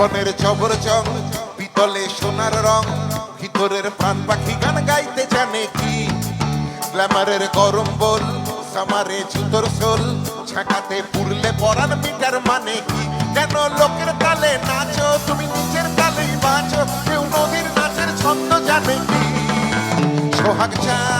বনের চবর চং, পিতলে সোনার রং, ভিতরের প্রাণ পাখি গান গাইতে জানে কি? গ্ল্যামারের গরম বল, সামারে জুতোর সোল, ছাকাতে পুরলে পরান মিটার মানে কি? কেন লোকের তালে নাচো, তুমি নিজের তালেই বাঁচো, কেউ নদীর নাচের ছন্দ জানে কি? সোহাগ চাঁদ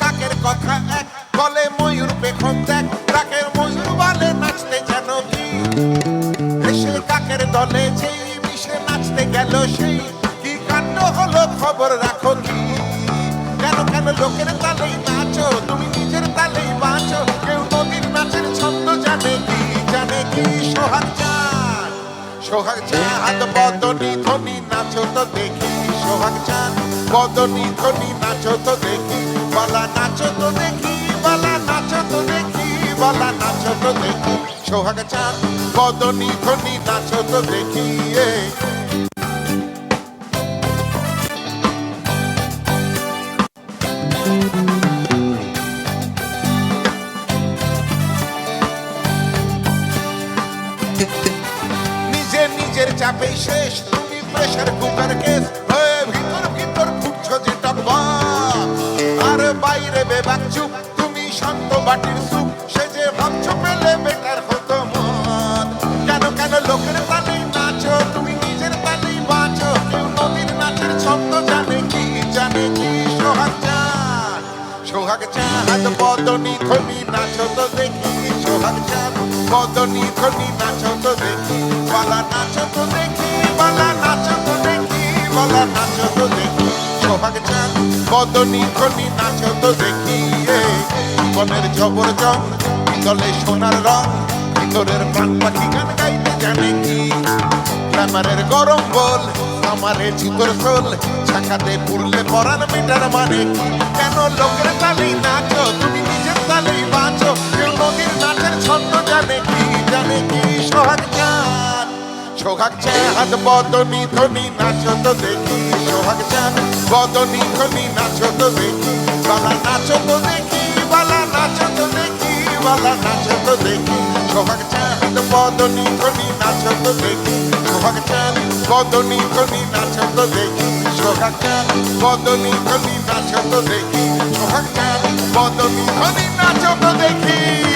কাকের কথা এক, বলে ময়ূর পেখন দেখ কাকের ময়ূর বলে নাচতে যেন কি? কাকের দলে যেই মিশে নাচতে গেল সেই, কি কাণ্ড হলো খবর রাখো কি? কেন কেন লোকের তালেই নাচো, তুমি নিজের তালেই বাঁচো, কেউ নদীর নাচের ছন্দ জানে কি? জানে কি? সোহাগ চাঁদ সোহাগ চাঁদ বদনি ধনি নাচো তো দেখি, সোহাগ চাঁদ বদনি ধনি নাচো তো দেখি, বালা নাচো তো দেখি, বালা নাচো তো দেখি, বালা নাচো তো দেখি। সোহাগ চাঁদ বদনি ধনি নিজের চাপে শেষ, তুমি প্রেশার কুকার কেস বাটির সুপ সে যে ভাবছ পেলে বেটার হতো কেন কেন লোকের তালেই নাচো, তুমি নিজের তালেই বাঁচো, কেউ নদীর নাচের ছন্দ জানে কি জানে কি? সোহাগ চাঁদ সোহাগ চাঁদ, বদনি ধনি নাচো তো দেখি, সোহাগ চাঁদ, বদনি ধনি নাচো তো দেখি, বালা নাচো তো দেখি, বালা নাচো তো দেখি, বালা নাচো তো দেখি, সোহাগ চাঁদ, বদনি ধনি নাচো তো দেখি। এ বনের জবর জং ভিতলে সোনার রং, ভিতরের প্রাণ পাখি গান গাইতে জানে কি? গ্ল্যামারের গরম বল, আমারে চিতর সোল ছাকাতে পুরলে পরান মিটার মানে কি? কেন লোকের তালেই নাচো, তুমি নিজের তালেই বাঁচো, কেউ নদীর নাচের ছন্দ জানে কি? জানে কি সোহাগ চাঁদ? সোহাগ চাঁদ, বদনি ধনি নাচো তো দেখি। সোহাগ চাঁদ, বদনি ধনি নাচো তো দেখি। বালা নাচো তো দেখি। বালা নাচো তো দেখি, সোহাগ চাঁদ, বদনি ধনি নাচো তো দেখি, সোহাগ চাঁদ, বদনি ধনি নাচো তো দেখি, সোহাগ চাঁদ, বদনি ধনি নাচো তো দেখি, সোহাগ চাঁদ, বদনি ধনি নাচো তো দেখি।